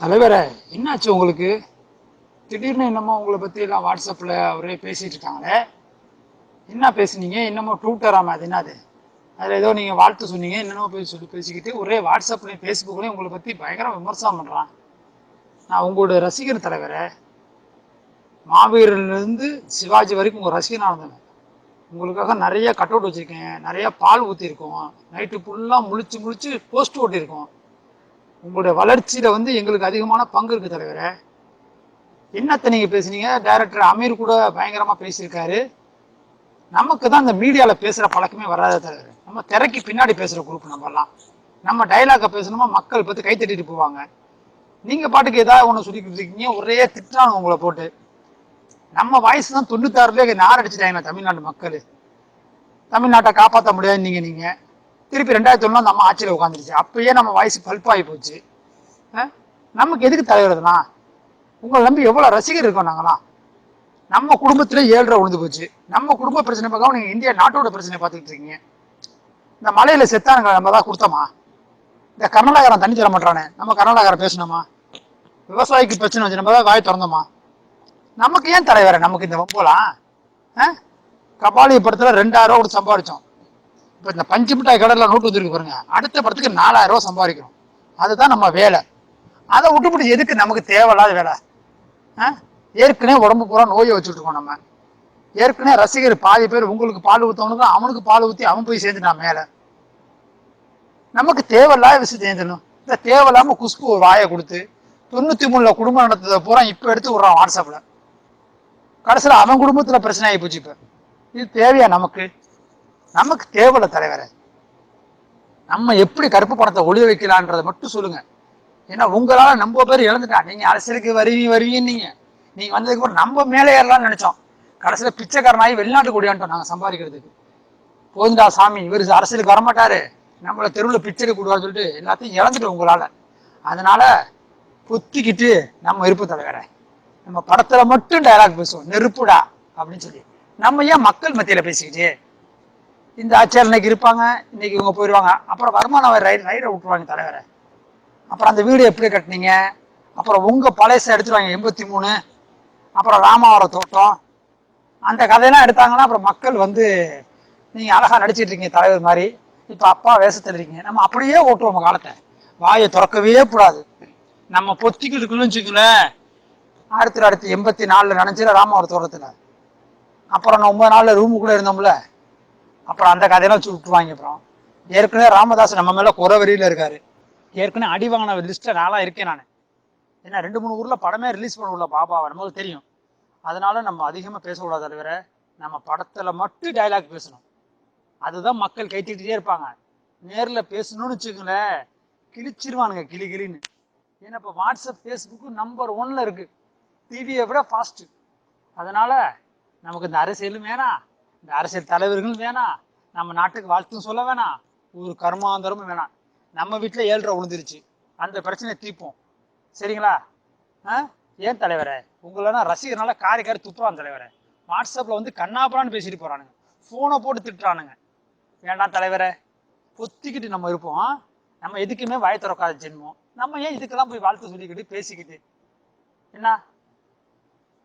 தலைவரே என்னாச்சு உங்களுக்கு? திடீர்னு என்னமோ உங்களை பற்றி எல்லாம் வாட்ஸ்அப்பில் அவரே பேசிகிட்டு இருக்காங்களே. என்ன பேசுனீங்க? என்னமோ ட்விட்டராம அது? என்னது? அதில் ஏதோ நீங்கள் வாழ்த்து சொன்னீங்க என்னென்னமோ போய் சொல்லி பேசிக்கிட்டு ஒரே வாட்ஸ்அப்லேயும் ஃபேஸ்புக்லேயும் உங்களை பற்றி பயங்கர விமர்சனம் பண்ணுறான் நான் உங்களோட ரசிகர் தலைவரே. மாவீரன்லேருந்து சிவாஜி வரைக்கும் உங்கள் ரசிகனாக இருந்தேன் உங்களுக்காக நிறைய கட் அவுட் வச்சுருக்கேன் நிறைய பால் ஊற்றிருக்கோம் நைட்டு ஃபுல்லாக முழிச்சு முழிச்சு போஸ்ட் ஓட்டியிருக்கோம். உங்களுடைய வளர்ச்சியில் வந்து எங்களுக்கு அதிகமான பங்கு இருக்குது தலைவரே. என்னத்தை நீங்கள் பேசுனீங்க? டைரக்டர் அமீர் கூட பயங்கரமாக பேசியிருக்காரு. நமக்கு தான் இந்த மீடியாவில் பேசுகிற பழக்கமே வராத தலைவர். நம்ம திரைக்கு பின்னாடி பேசுகிற குரூப் நம்மலாம் நம்ம டைலாக்கை பேசணுமா? மக்கள் பார்த்து கை தட்டிட்டு போவாங்க. நீங்கள் பாட்டுக்கு ஏதாவது ஒன்று சொல்லிக்கிட்டு இருக்கீங்க ஒரே திட்டான உங்களை போட்டு. நம்ம வாய்ஸ் தான் தொண்ணூத்தாறுலேயே நார் அடிச்சிட்டாங்க தமிழ்நாட்டு மக்கள். தமிழ்நாட்டை காப்பாற்ற முடியாது நீங்கள் நீங்கள் திருப்பி ரெண்டாயிரத்தி ஒன்றில் நம்ம ஆட்சியில் உட்காந்துருச்சு அப்பயே நம்ம வாய்ஸ் பல்பாகி போச்சு. ஆ? நமக்கு எதுக்கு தலைவருதுண்ணா உங்களை நம்பி எவ்வளோ ரசிகர் இருக்கோம் நாங்களாம் நம்ம குடும்பத்துல ஏழ்ரை உழுந்து போச்சு. நம்ம குடும்ப பிரச்சனை பார்க்காம நீங்கள் இந்தியா நாட்டோட பிரச்சனை பார்த்துக்கிட்டு இருக்கீங்க. இந்த மலையில் செத்தானுங்க நம்ம தான் கொடுத்தோமா? இந்த கர்நாடகாரம் தண்ணி தர மாட்டானே? நம்ம கர்நாடகாரம் பேசணுமா? விவசாயிக்கு பிரச்சனை வச்சு நம்ம தான் வாய் திறந்தோமா? நமக்கு ஏன் தலைவரை நமக்கு இந்த வம்போலாம் ஆ? கபாலி படத்தில் ரெண்டாயிரம் ரூபா கொடுத்து சம்பாதிச்சோம். இப்போ இந்த பஞ்சு மிட்டாய் கடலில் நோட்டு வந்துருக்கு பாருங்க. அடுத்த படத்துக்கு நாலாயிரம் ரூபா சம்பாதிக்கிறோம். அதுதான் நம்ம வேலை. அதை விட்டுப்பட்டு எதுக்கு நமக்கு தேவையில்லாத வேலை? ஆ? ஏற்கனவே உடம்பு பூரா நோயை வச்சுட்டு இருக்கோம் நம்ம. ஏற்கனவே ரசிகர் பாதி பேர் உங்களுக்கு பால் ஊற்றவனுக்கு அவனுக்கு பால் ஊற்றி அவன் போய் சேர்ந்துட்டான் மேலே. நமக்கு தேவையில்லாத விஷயம் சேர்ந்துடணும் இந்த தேவையில்லாமல் குஷ்பு ஒரு வாயை கொடுத்து தொண்ணூற்றி மூணுல குடும்பம் நடத்ததை பூரா இப்போ எடுத்து விட்றான் வாட்ஸ்அப்பில் கடைசியில் அவன் குடும்பத்தில் பிரச்சனை ஆகி போச்சு இப்போ. இது தேவையா நமக்கு? நமக்கு தேவையில்ல தலைவரை. நம்ம எப்படி கருப்பு பணத்தை ஒளிய வைக்கலான்றதை மட்டும் சொல்லுங்க. ஏன்னா உங்களால நம்ம பேர் இழந்துட்டான் நீங்க அரசியலுக்கு வருவீங்க வருவீங்க நீங்க நீங்க வந்ததுக்கு அப்புறம் நம்ம மேலே ஏறலாம்னு நினைச்சோம். கடைசியில பிச்சைக்காரனாகி வெளிநாட்டு கூடியான்ட்டோம் நாங்க சம்பாதிக்கிறதுக்கு. போதுண்டா சாமி இவர் அரசியலுக்கு வரமாட்டாரு. நம்மள தெருவில் பிச்சை கொடுவான்னு சொல்லிட்டு எல்லாத்தையும் இழந்துட்டோம் உங்களால. அதனால பொத்திக்கிட்டு நம்ம இருப்பு தலைவரை. நம்ம படத்துல மட்டும் டைலாக் பேசுவோம். நெருப்புடா அப்படின்னு சொல்லி. நம்ம ஏன் மக்கள் மத்தியில பேசிக்கிட்டு இந்த ஆட்சியாளர் இன்னைக்கு இருப்பாங்க இன்னைக்கு இவங்க போயிடுவாங்க அப்புறம் வருமானம் ரைடு ரைடை விட்டுருவாங்க தலைவரை. அப்புறம் அந்த வீடு எப்படி கட்டினீங்க? அப்புறம் உங்கள் பழையசை எடுத்துருவாங்க எண்பத்தி மூணு. அப்புறம் ராமாவரம் தோட்டம். அந்த கதையெல்லாம் எடுத்தாங்கன்னா அப்புறம் மக்கள் வந்து நீங்கள் அழகாக நடிச்சிட்டு இருக்கீங்க தலைவர் மாதிரி. இப்போ அப்பா வேஷத்தில் இருக்கீங்க. நம்ம அப்படியே ஓட்டுவோம் காலத்தை. வாயை திறக்கவே கூடாது. நம்ம பொத்திக்கிட்டுக்குன்னு இருக்கணும்னு ஆயிரத்தி தொள்ளாயிரத்தி எண்பத்தி நாலில் நினைச்சிட ராமாவரம் தோட்டத்தில். அப்புறம் நான் ஒன்பது நாளில் ரூமுக்குள்ளே இருந்தோம்ல. அப்புறம் அந்த கதையெல்லாம் வச்சு விட்டுருவாங்க அப்புறம் ஏற்கனவே ராமதாஸ் நம்ம மேல குறை வரியில இருக்காரு. ஏற்கனவே அடி வாங்கின லிஸ்ட்டில் நாளா இருக்கேன் நான். ஏன்னா ரெண்டு மூணு ஊர்ல படமே ரிலீஸ் பண்ண உள்ள பாபாவை நமக்கு தெரியும். அதனால நம்ம அதிகமா பேசக்கூடாது தவிர நம்ம படத்துல மட்டும் டைலாக் பேசணும். அதுதான் மக்கள் கைத்திட்டே இருப்பாங்க. நேரில் பேசணும்னு வச்சுக்கோங்களேன் கிழிச்சிருவானுங்க கிளி கிளின்னு. ஏன்னா இப்போ வாட்ஸ்அப் ஃபேஸ்புக்கு நம்பர் ஒன்ல இருக்கு. டிவியை விட ஃபாஸ்ட்டு அதனால நமக்கு இந்த அரசியலும் வேணாம். இந்த அரசியல் தலைவர்களும் வேணாம். நம்ம நாட்டுக்கு வாழ்த்தும் சொல்ல வேணாம். ஒரு கர்மாந்தரமும் வேணாம். நம்ம வீட்டில் ஏழ்ரை விழுந்துருச்சு. அந்த பிரச்சனையை தீர்ப்போம். சரிங்களா? ஆ? ஏன் தலைவரே? உங்களனா ரசிகர்னால காரி காரி துப்புறான் தலைவரே. வாட்ஸ்அப்பில் வந்து கண்ணாப்படான்னு பேசிட்டு போகிறானுங்க ஃபோனை போட்டு திட்டுறானுங்க. வேண்டாம் தலைவரே. பொத்திக்கிட்டு நம்ம இருப்போம். நம்ம எதுக்குமே வாய் திறக்காத ஜென்மம். நம்ம ஏன் இதுக்கெல்லாம் போய் வாழ்த்து சொல்லிக்கிட்டு பேசிக்கிட்டு? என்ன?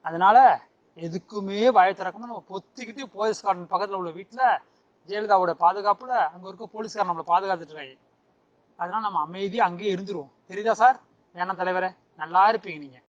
அதனால எதுக்குமே வாய் திறக்காம நம்ம பொத்திக்கிட்டு போலீஸ்காரன் பக்கத்தில் உள்ள வீட்டில் ஜெயலலிதாவோட பாதுகாப்பில் அங்கே இருக்க போலீஸ்காரன் நம்மளை பாதுகாத்துட்டு இருக்காங்க அதனால் நம்ம அமைதியாக அங்கேயே இருந்துருவோம். தெரியுதா சார்? வேணாம் தலைவரே நல்லா இருப்பீங்க நீங்கள்